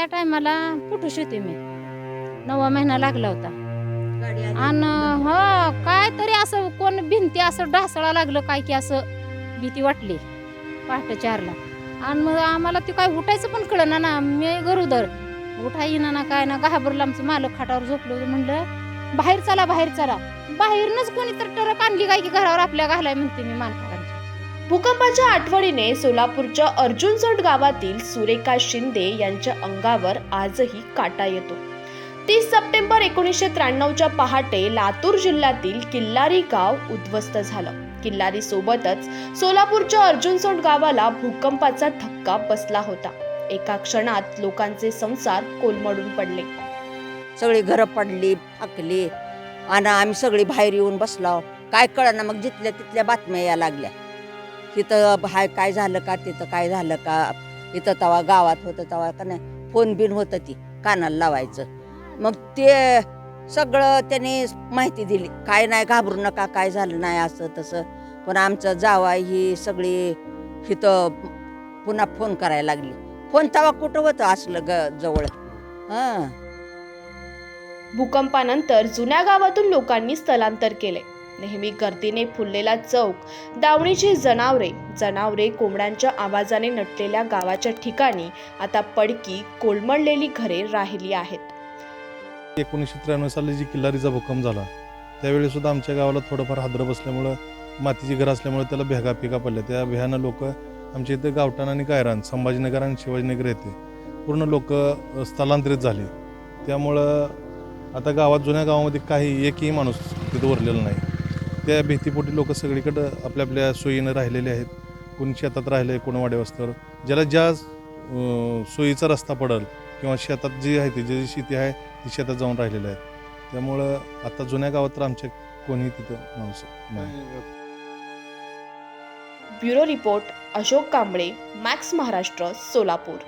त्या टायमाला पुटूश होते मी? नवा महिना लागला होता. आणि हो काय तरी असं कोण भिंती असं ढासळा लागलं काय की असं भीती वाटली पहाटे चारला. आणि मग आम्हाला ते काय उठायचं पण कळना ना. मी गरोदर उठा ना ना काय ना. घाबरलं आमचं मालक खाटावर झोपलं होतं. म्हणलं बाहेर चला बाहेर चला. बाहेरनच कोणी तर टरक आणली काय की घरावर आपल्या घालाय म्हणते मी मालका भूकंपाच्या आठवणीने सोलापूरच्या अर्जुनसोट गावातील सुरेखा शिंदे यांच्या अंगावर आजही काटा येतो. तीस सप्टेंबर एकोणीसशे त्र्याण्णवच्या पहाटे लातूर जिल्ह्यातील किल्लारी गाव उद्ध्वस्त झालं. किल्लारी सोबतच सोलापूरच्या अर्जुनसोट गावाला भूकंपाचा धक्का बसला होता. एका क्षणात लोकांचे संसार कोलमडून पडले. सगळी घरं पडली फाकली आणि आम्ही सगळी बाहेर येऊन बसलो. काय कळना मग जिथल्या तिथल्या बातम्या या लागल्या. तिथं हाय काय झालं का? तिथं काय झालं का? इथं तवा गावात होतं तवा का नाही? फोन बिन होतं ती कानाला लावायचं. मग ते सगळं त्याने माहिती दिली. काय नाही घाबरू नका काय झालं नाही असं तसं. पण आमचं जावा ही सगळी इथं पुन्हा फोन करायला लागली. फोन तवा कुठं होतं असलं ग जवळ? हां. भूकंपानंतर जुन्या गावातून लोकांनी स्थलांतर केले नेहमी गर्दीने फुललेला चौक दावणीची जनावरे जनावरे कोंबड्यांच्या आवाजाने नटलेल्या गावाच्या ठिकाणी आता पडकी कोलमडलेली घरे राहिली आहेत. एकोणीसशे त्र्याण्णव साली जी किल्लारीचा भूकंप झाला त्यावेळी सुद्धा आमच्या गावाला थोडंफार हादरं बसल्यामुळं मातीची घर असल्यामुळे त्याला भेगा पिका पडल्या. त्या भ्यानं लोक आमच्या इथे गावठाण आणि कायरान संभाजीनगर आणि शिवाजीनगर येथे पूर्ण लोक स्थलांतरित झाले. त्यामुळं आता गावात जुन्या गावामध्ये काही एकही माणूस तिथं उरलेला नाही. त्या भीतीपोटी लोक सगळीकडं आपल्या आपल्या सोयीनं राहिलेले आहेत. कोणी शेतात राहिले कोण वाडेवस्तर ज्याला ज्या सोयीचा रस्ता पडल किंवा शेतात जी आहे ती जी शेती आहे ती शेतात जाऊन राहिलेलं आहे. त्यामुळं आता जुन्या गावात तर आमच्या कोणी तिथं माणूस नाही. Bureau report Ashok Kamble Max Maharashtra Solapur.